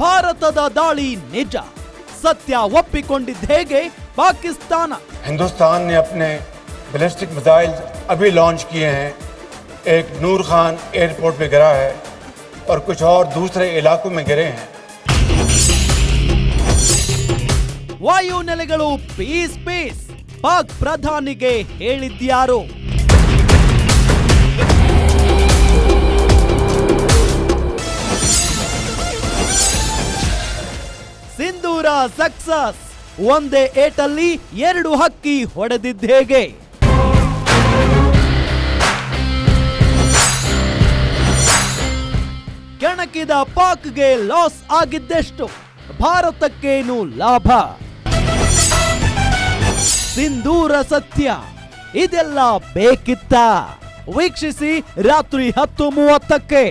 ಭಾರತದ ದಾಳಿ ನಿಜ ಸತ್ಯ ಒಪ್ಪಿಕೊಂಡಿದ್ದ ಹೇಗೆ ಪಾಕಿಸ್ತಾನ हिंदुस्तान ने अपने बैलिस्टिक मिसाइल अभी लॉन्च किए हैं एक नूर खान एयरपोर्ट पे गिरा है और कुछ और दूसरे इलाकों में गिरे हैं ವಾಯು ನೆಲೆಗಳು ಪೀಸ್ ಪೀಸ್ ಪಾಕ್ ಪ್ರಧಾನಿಗೆ ಹೇಳಿದ್ಯಾರು ಸಿಂಧೂರ ಸಕ್ಸಸ್. ಒಂದೇ ಏಟಲ್ಲಿ ಎರಡು ಹಕ್ಕಿ ಹೊಡೆದಿದ್ದ ಹೇಗೆ? ಕೆಣಕಿದ ಪಾಕ್ಗೆ ಲಾಸ್ ಆಗಿದ್ದೆಷ್ಟು? ಭಾರತಕ್ಕೇನು ಲಾಭ? ಸಿಂಧೂರ ಸತ್ಯ, ಇದೆಲ್ಲ ಬೇಕಿತ್ತ? ವೀಕ್ಷಿಸಿ ರಾತ್ರಿ ಹತ್ತು ಮೂವತ್ತಕ್ಕೆ.